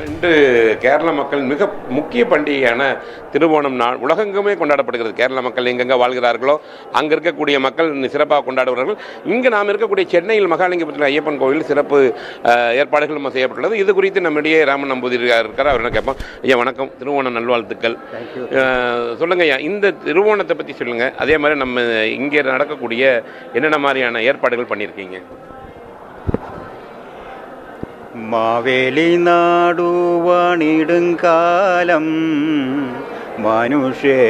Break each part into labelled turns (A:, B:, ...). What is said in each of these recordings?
A: ரெண்டு கேரள மக்கள் மிக முக்கிய பண்டிகையான திருவோணம் நாள். உலகெங்குமே கொண்டாடப்படுகிறது. கேரள மக்கள் எங்கெங்கே வாழ்கிறார்களோ அங்கே இருக்கக்கூடிய மக்கள் சிறப்பாக கொண்டாடுவார்கள். இங்கே நாம் இருக்கக்கூடிய சென்னையில் மகாலிங்கபுரத்தில் ஐயப்பன் கோவில் சிறப்பு ஏற்பாடுகள் நம்ம செய்யப்பட்டுள்ளது. இது குறித்து நம்மிடையே ராமன் நம்பூதிரி இருக்கார். அவர் என்ன கேட்போம். ஐயா வணக்கம். திருவோண நல்வாழ்த்துக்கள். சொல்லுங்க ஐயா. இந்த திருவோணத்தை பற்றி சொல்லுங்க. அதே மாதிரி நம்ம இங்கே நடக்கக்கூடிய என்னென்ன மாதிரியான ஏற்பாடுகள் பண்ணியிருக்கீங்க?
B: മാവേലി നാടുവാണിടുങ്കാലം മനുഷ്യരെല്ലാരുമൊന്നുപോലെ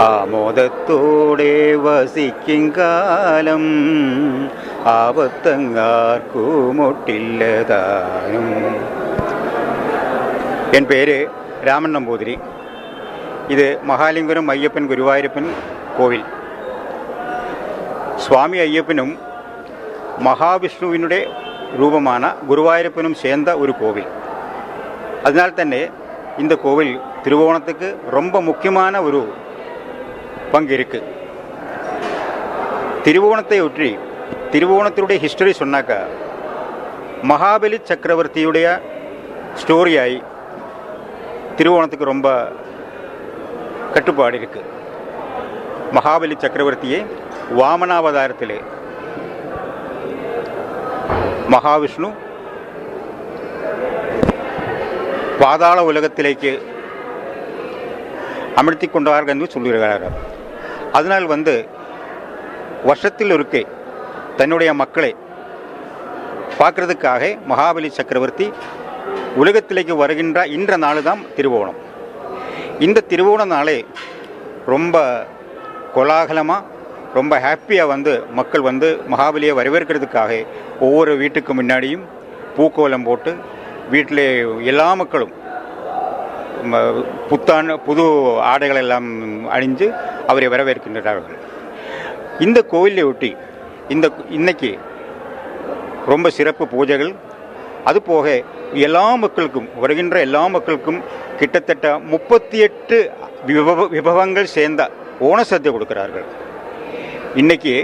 B: ആമോദത്തോടെ വസിക്കും കാലം. ആപത്തങ്ങാർക്കുമൊട്ടില്ലതാനും. എൻ പേര് രാമൻ നമ്പൂതിരി. ഇത് മഹാലിംഗുരം അയ്യപ്പൻ ഗുരുവായൂരപ്പൻ കോവിൽ. സ്വാമി അയ്യപ്പനും மகாவிஷ்ணுவினுடைய ரூபமான குருவாயூரப்பனும் சேர்ந்த ஒரு கோவில் அதனால் തന്നെ இந்த கோவில் திருவோணத்துக்கு ரொம்ப முக்கியமான ஒரு பங்கு இருக்கு திருவோணத்தை ஒற்றி திருவோணத்தினுடைய ஹிஸ்டரி சொன்னாக்கா மகாபலி சக்கரவர்த்தியுடைய ஸ்டோரியாய் திருவோணத்துக்கு ரொம்ப கட்டுப்பாடு இருக்கு மகாபலி சக்கரவர்த்தியை வாமனாவதாரத்திலே மகாவிஷ்ணு பாதாள உலகத்திலேக்கு ഉലകത്തിലേക്ക് அமர்த்திக்கொண்டார்கள் என்று சொல்லுகிறார்கள் அதனால் வந்து வருஷத்தில் ஒருக்கே தன்னுடைய மக்களை பார்க்கறதுக்காக மகாபலி சக்கரவர்த்தி உலகத்திலேக்கு வருகின்ற இன்ற நாள் தான் திருவோணம். இந்த திருவோண நாளே ரொம்ப கோலாகலமாக ரொம்ப ஹாப்பியாக வந்து மக்கள் வந்து மகாபலியை வரவேற்கிறதுக்காக ஒவ்வொரு வீட்டுக்கு முன்னாடியும் பூக்கோலம் போட்டு வீட்டில் எல்லா மக்களும் புத்தாண்டு புது ஆடைகள் எல்லாம் அணிஞ்சு அவரை வரவேற்கின்றார்கள் இந்த கோவிலை ஒட்டி இந்த இன்னைக்கு ரொம்ப சிறப்பு பூஜைகள். அதுபோக எல்லா மக்களுக்கும் வருகின்ற எல்லா மக்களுக்கும் கிட்டத்தட்ட முப்பத்தி எட்டு விபவ விபவங்கள் சேர்ந்த ஓண சத்தியம் கொடுக்கிறார்கள். இன்னைக்கு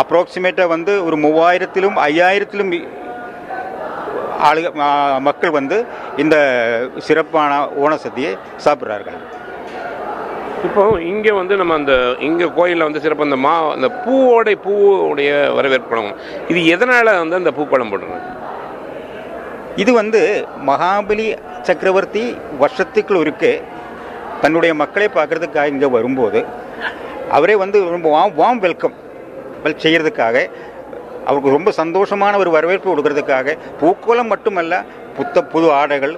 B: அப்ராக்சிமேட்டாக வந்து ஒரு மூவாயிரத்திலும் ஐயாயிரத்திலும் ஆளுக மக்கள் வந்து இந்த சிறப்பான ஓண சத்தியை சாப்பிட்றார்கள்.
A: இப்போ இங்கே வந்து நம்ம அந்த இங்கே கோயிலில் வந்து சிறப்பு அந்த மா அந்த பூவோடைய பூவுடைய வரவேற்பு படம் இது எதனால் வந்து அந்த பூப்படம் போடுறாங்க
B: இது வந்து மகாபலி சக்கரவர்த்தி வருஷத்துக்கு ஒருக்க தன்னுடைய மக்களை பார்க்கறதுக்காக இங்கே வரும்போது அவரே வந்து ரொம்ப வாம் வாம் வெல்கம். வெல் செய்கிறதுக்காக அவருக்கு ரொம்ப சந்தோஷமான ஒரு வரவேற்பு கொடுக்கறதுக்காக பூக்கோலம் மட்டுமல்ல புத்த புது ஆடைகள்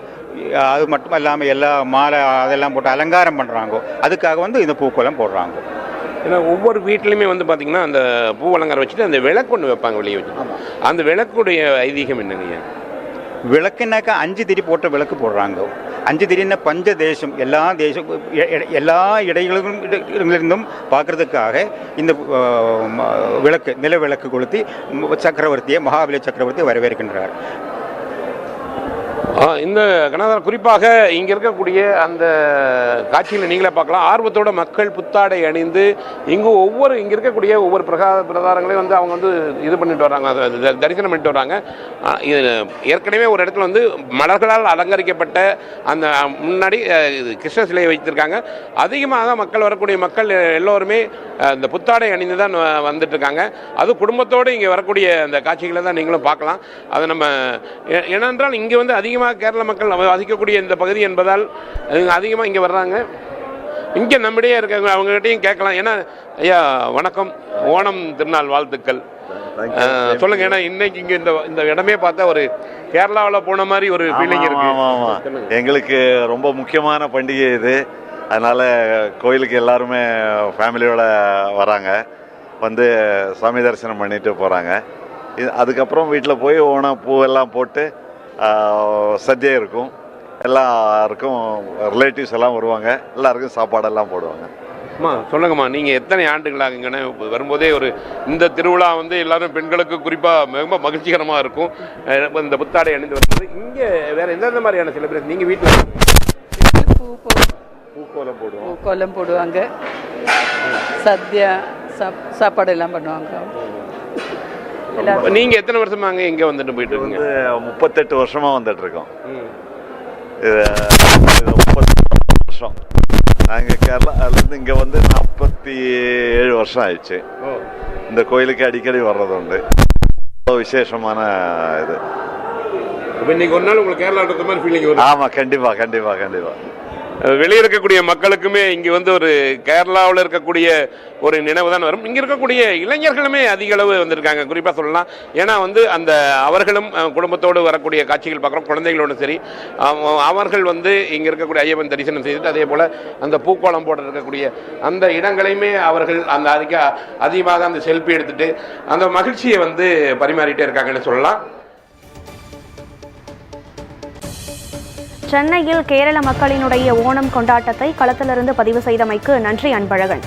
B: அது மட்டும் இல்லாமல் எல்லா மாலை அதெல்லாம் போட்டு அலங்காரம் பண்ணுறாங்க அதுக்காக வந்து இந்த பூக்கோலம் போடுறாங்க.
A: ஏன்னா ஒவ்வொரு வீட்லையுமே வந்து பார்த்தீங்கன்னா அந்த பூ அலங்காரம் வச்சுட்டு அந்த விளக்கு ஒன்று வைப்பாங்க வெளியே வச்சு அந்த விளக்குடைய ஐதீகம் என்னங்கய்யா
B: விளக்குனாக்கா அஞ்சு திரி போட்ட விளக்கு போடுறாங்க. அஞ்சு திரின்னா பஞ்ச தேசம் எல்லா தேசம் எல்லா இடைகளும் இருந்தும் பார்க்கறதுக்காக இந்த விளக்கு நில விளக்கு கொளுத்தி சக்கரவர்த்தியை மகாபலி சக்கரவர்த்தியை வரவேற்கின்றார்.
A: இந்த கனதாரம் குறிப்பாக இங்கே இருக்கக்கூடிய அந்த காட்சியில் நீங்களே பார்க்கலாம். ஆர்வத்தோட மக்கள் புத்தாடை அணிந்து இங்கு ஒவ்வொரு இங்கே இருக்கக்கூடிய ஒவ்வொரு பிரகார பிரதாரங்களையும் வந்து அவங்க வந்து இது பண்ணிட்டு வராங்க. த- தரிசனம் பண்ணிட்டு வராங்க. இது ஏற்கனவே ஒரு இடத்துல வந்து மலர்களால் அலங்கரிக்கப்பட்ட அந்த முன்னாடி கிருஷ்ண சிலையை வைத்திருக்காங்க. அதிகமாக மக்கள் வரக்கூடிய மக்கள் எல்லோருமே இந்த புத்தாடை அணிந்து தான் வந்துட்டு இருக்காங்க அது குடும்பத்தோடு இங்கே வரக்கூடிய அந்த காட்சிகளை தான் நீங்களும் பார்க்கலாம். அதை நம்ம ஏ- ஏனென்றால் இங்கே வந்து அதிகமாக கேரள மக்கள் வசிக்கக்கூடிய இந்த பகுதி என்பதால் அதிகமாக இங்கே வர்றாங்க. இங்கே நம்மிடையே இருக்காங்க அவங்ககிட்டயும் கேட்கலாம். ஏன்னா ஐயா வணக்கம். ஓணம் திருநாள் வாழ்த்துக்கள். சொல்லுங்க. ஏன்னா இன்னைக்கு இங்கே இந்த இந்த இடமே பார்த்தா ஒரு கேரளாவில் போன மாதிரி ஒரு ஃபீலிங் இருக்கு.
C: எங்களுக்கு ரொம்ப முக்கியமான பண்டிகை இது. அதனால கோயிலுக்கு எல்லாருமே ஃபேமிலியோட வராங்க. வந்து சாமி தரிசனம் பண்ணிட்டு போகிறாங்க அதுக்கப்புறம் வீட்டில் போய் ஓணம் பூவெல்லாம் போட்டு சத்யா இருக்கும். எல்லாருக்கும் ரிலேட்டிவ்ஸ் எல்லாம் வருவாங்க. எல்லாருக்கும் சாப்பாடெல்லாம் போடுவாங்க.
A: அம்மா சொல்லுங்கம்மா நீங்க எத்தனை ஆண்டுகளாக இங்கே வரும்போதே ஒரு இந்த திருவிழா வந்து எல்லாரும் பெண்களுக்கு குறிப்பா ரொம்ப மகிழ்ச்சிகரமா இருக்கும். இந்த புத்தாடை அணிந்து வரும்போது இங்க வேற எந்தெந்த மாதிரியான செலிப்ரேஷன் நீங்க வீட்டில் பூக்கோலம் போடுவோம்.
D: பூக்கோலம் போடுவாங்க. சத்யா சாப் சாப்பாடு எல்லாம் பண்ணுவாங்க.
A: நீங்க எத்தனை வருஷமா அங்க இங்க வந்துட்டு போயிட்டு இருக்கீங்க?
C: வந்து முப்பத்தெட்டு வருஷமா வந்துட்டு இருக்கோம். இது இது முப்பத்தி வருஷம். நாங்கள் கேரளாலேருந்து இங்கே வந்து நாற்பத்தி ஏழு வருஷம் ஆயிடுச்சு. இந்த கோயிலுக்கு அடிக்கடி வர்றது உண்டு விசேஷமான இது.
A: இப்போ இன்னைக்கு ஒரு நாள் உங்களுக்கு கேரளா இருக்கிற மாதிரி ஃபீலிங் வரும்.
C: ஆமாம் கண்டிப்பாக கண்டிப்பாக கண்டிப்பாக
A: வெளியே இருக்கக்கூடிய மக்களுக்குமே இங்க வந்து ஒரு கேரளாவில் இருக்கக்கூடிய ஒரு நினைவு தான் வரும். இங்க இருக்கக்கூடிய இளைஞர்களுமே அதிக அளவு வந்திருக்காங்க. குறிப்பா சொல்லலாம். ஏன்னா வந்து அந்த அவர்களும் குடும்பத்தோடு வரக்கூடிய காட்சிகள் பார்க்குறோம். குழந்தைகளோடு சரி. அவ- அவர்கள் வந்து இங்க இருக்கக்கூடிய ஐயப்பன் தரிசனம் செய்துட்டு அதே போல அந்த பூக்கோளம் போட இருக்கக்கூடிய அந்த இடங்களையுமே அவர்கள் அந்த அதிக அதிகமாக அந்த செல்ஃபி எடுத்துட்டு அந்த மகிழ்ச்சியை வந்து பரிமாறிட்டே இருக்காங்கன்னு சொல்லலாம்.
E: சென்னையில் கேரள மக்களினுடைய ஓணம் கொண்டாட்டத்தை களத்திலிருந்து பதிவு செய்தமைக்கு நன்றி அன்பழகன்.